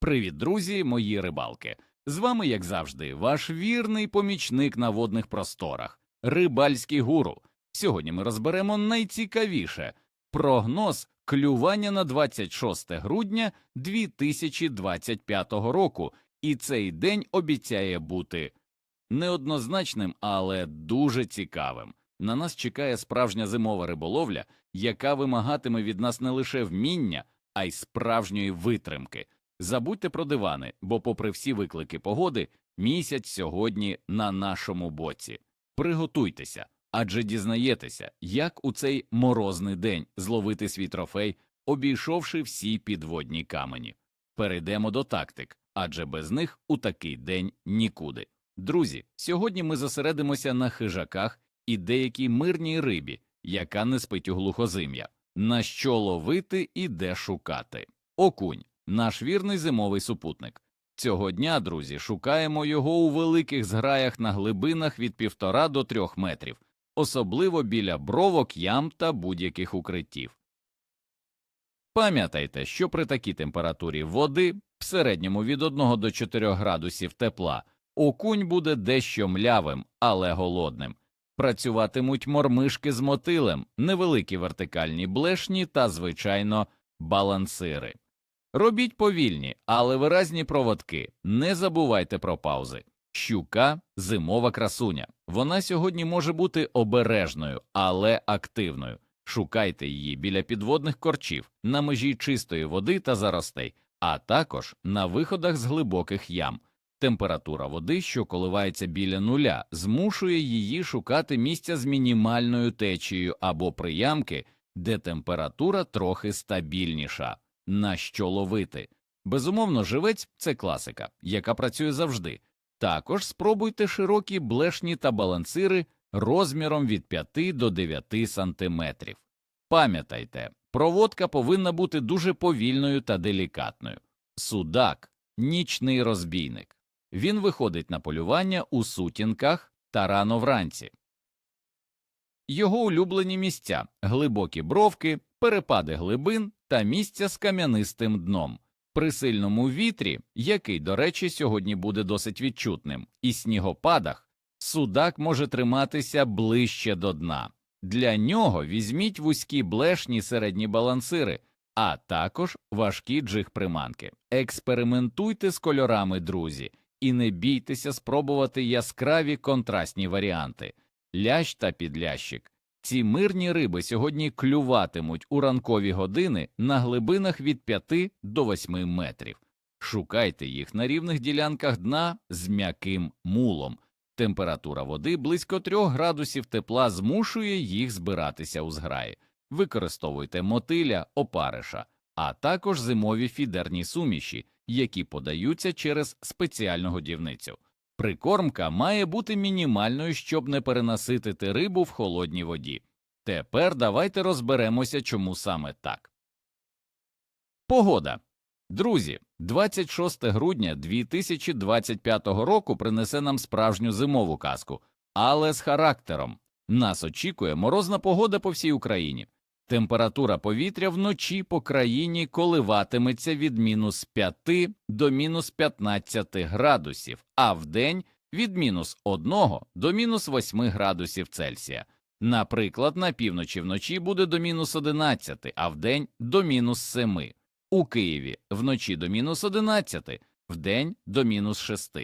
Привіт, друзі, мої рибалки! З вами, як завжди, ваш вірний помічник на водних просторах, рибальський гуру. Сьогодні ми розберемо найцікавіше прогноз клювання на 26 грудня 2025 року, і цей день обіцяє бути неоднозначним, але дуже цікавим. На нас чекає справжня зимова риболовля, яка вимагатиме від нас не лише вміння, а й справжньої витримки. Забудьте про дивани, бо, попри всі виклики погоди, місяць сьогодні на нашому боці. Приготуйтеся, адже дізнаєтеся, як у цей морозний день зловити свій трофей, обійшовши всі підводні камені. Перейдемо до тактик, адже без них у такий день нікуди. Друзі, сьогодні ми зосередимося на хижаках і деякій мирній рибі, яка не спить у глухозим'я, на що ловити і де шукати. Окунь наш вірний зимовий супутник. Цього дня, друзі, шукаємо його у великих зграях на глибинах від півтора до трьох метрів, особливо біля бровок, ям та будь-яких укриттів. Пам'ятайте, що при такій температурі води, в середньому від 1 до 4 градусів тепла, окунь буде дещо млявим, але голодним. Працюватимуть мормишки з мотилем, невеликі вертикальні блешні та, звичайно, балансири. Робіть повільні, але виразні проводки. Не забувайте про паузи. Щука зимова красуня. Вона сьогодні може бути обережною, але активною. Шукайте її біля підводних корчів, на межі чистої води та заростей, а також на виходах з глибоких ям. Температура води, що коливається біля нуля, змушує її шукати місця з мінімальною течією або приямки, де температура трохи стабільніша на що ловити. Безумовно, живець це класика, яка працює завжди. Також спробуйте широкі блешні та балансири розміром від 5 до 9 сантиметрів. Пам'ятайте, проводка повинна бути дуже повільною та делікатною. Судак нічний розбійник. Він виходить на полювання у сутінках та рано вранці. Його улюблені місця глибокі бровки, перепади глибин та місця з кам'янистим дном. При сильному вітрі, який, до речі, сьогодні буде досить відчутним, і снігопадах, судак може триматися ближче до дна. Для нього візьміть вузькі блешні середні балансири, а також важкі джиг-приманки. Експериментуйте з кольорами, друзі, і не бійтеся спробувати яскраві контрастні варіанти лящ та підлящик. Ці мирні риби сьогодні клюватимуть у ранкові години на глибинах від 5 до 8 метрів. Шукайте їх на рівних ділянках дна з м'яким мулом. Температура води близько 3 градусів тепла змушує їх збиратися у зграї. Використовуйте мотиля, опариша, а також зимові фідерні суміші, які подаються через спеціальну годівницю. Прикормка має бути мінімальною, щоб не перенаситити рибу в холодній воді. Тепер давайте розберемося, чому саме так. Погода. Друзі, 26 грудня 2025 року принесе нам справжню зимову казку, але з характером. Нас очікує морозна погода по всій Україні. Температура повітря вночі по країні коливатиметься від мінус 5 до мінус 15 градусів, а вдень від мінус 1 до мінус 8 градусів Цельсія. Наприклад, на півночі вночі буде до мінус 11, а вдень до мінус 7. У Києві вночі до мінус 11, вдень до мінус 6.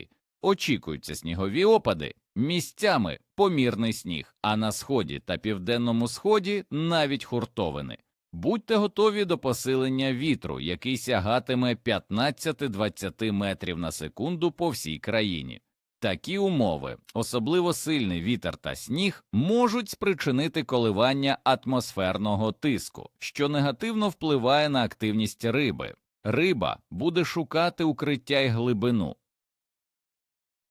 Очікуються снігові опади, місцями помірний сніг, а на сході та південному сході навіть хуртовини. Будьте готові до посилення вітру, який сягатиме 15-20 метрів на секунду по всій країні. Такі умови, особливо сильний вітер та сніг, можуть спричинити коливання атмосферного тиску, що негативно впливає на активність риби. Риба буде шукати укриття й глибину.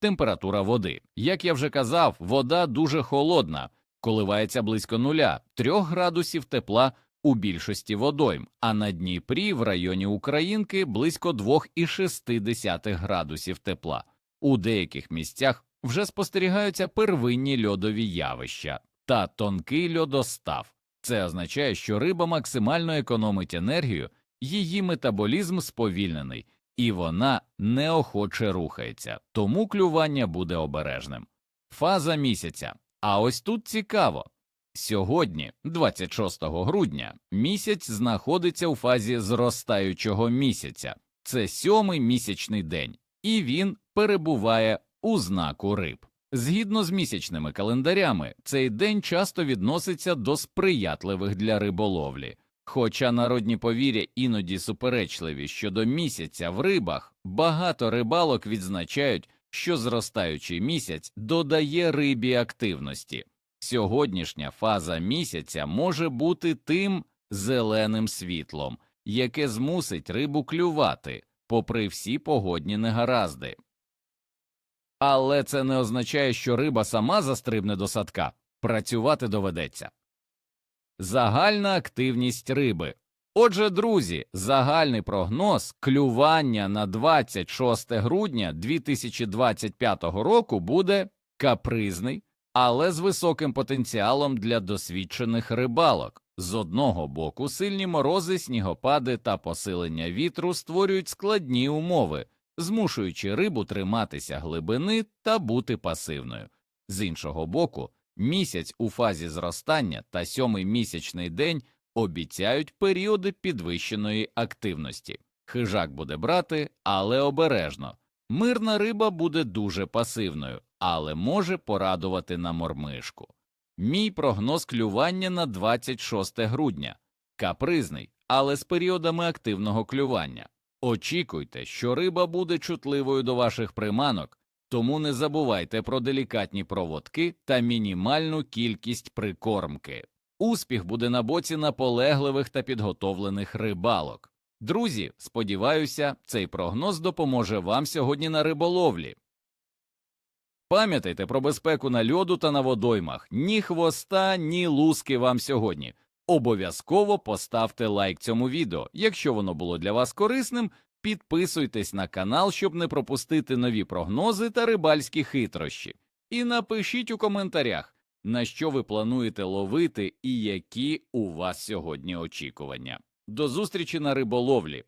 Температура води. Як я вже казав, вода дуже холодна, коливається близько нуля, 3 градусів тепла у більшості водойм, а на Дніпрі в районі Українки близько 2,6 градусів тепла. У деяких місцях вже спостерігаються первинні льодові явища та тонкий льодостав. Це означає, що риба максимально економить енергію, її метаболізм сповільнений, і вона неохоче рухається, тому клювання буде обережним. Фаза місяця. А ось тут цікаво. Сьогодні, 26 грудня, місяць знаходиться у фазі зростаючого місяця. Це сьомий місячний день, і він перебуває у знаку риб. Згідно з місячними календарями, цей день часто відноситься до сприятливих для риболовлі. Хоча народні повір'я іноді суперечливі щодо місяця в рибах, багато рибалок відзначають, що зростаючий місяць додає рибі активності. Сьогоднішня фаза місяця може бути тим зеленим світлом, яке змусить рибу клювати, попри всі погодні негаразди. Але це не означає, що риба сама застрибне до садка, працювати доведеться. Загальна активність риби. Отже, друзі, загальний прогноз клювання на 26 грудня 2025 року буде капризний, але з високим потенціалом для досвідчених рибалок. З одного боку, сильні морози, снігопади та посилення вітру створюють складні умови, змушуючи рибу триматися глибини та бути пасивною. З іншого боку, місяць у фазі зростання та сьомий місячний день обіцяють періоди підвищеної активності. Хижак буде брати, але обережно. Мирна риба буде дуже пасивною, але може порадувати на мормишку. Мій прогноз клювання на 26 грудня капризний, але з періодами активного клювання. Очікуйте, що риба буде чутливою до ваших приманок, тому не забувайте про делікатні проводки та мінімальну кількість прикормки. Успіх буде на боці наполегливих та підготовлених рибалок. Друзі, сподіваюся, цей прогноз допоможе вам сьогодні на риболовлі. Пам'ятайте про безпеку на льоду та на водоймах. Ні хвоста, ні луски вам сьогодні. Обов'язково поставте лайк цьому відео. Якщо воно було для вас корисним, підписуйтесь на канал, щоб не пропустити нові прогнози та рибальські хитрощі. І напишіть у коментарях, на що ви плануєте ловити і які у вас сьогодні очікування. До зустрічі на риболовлі.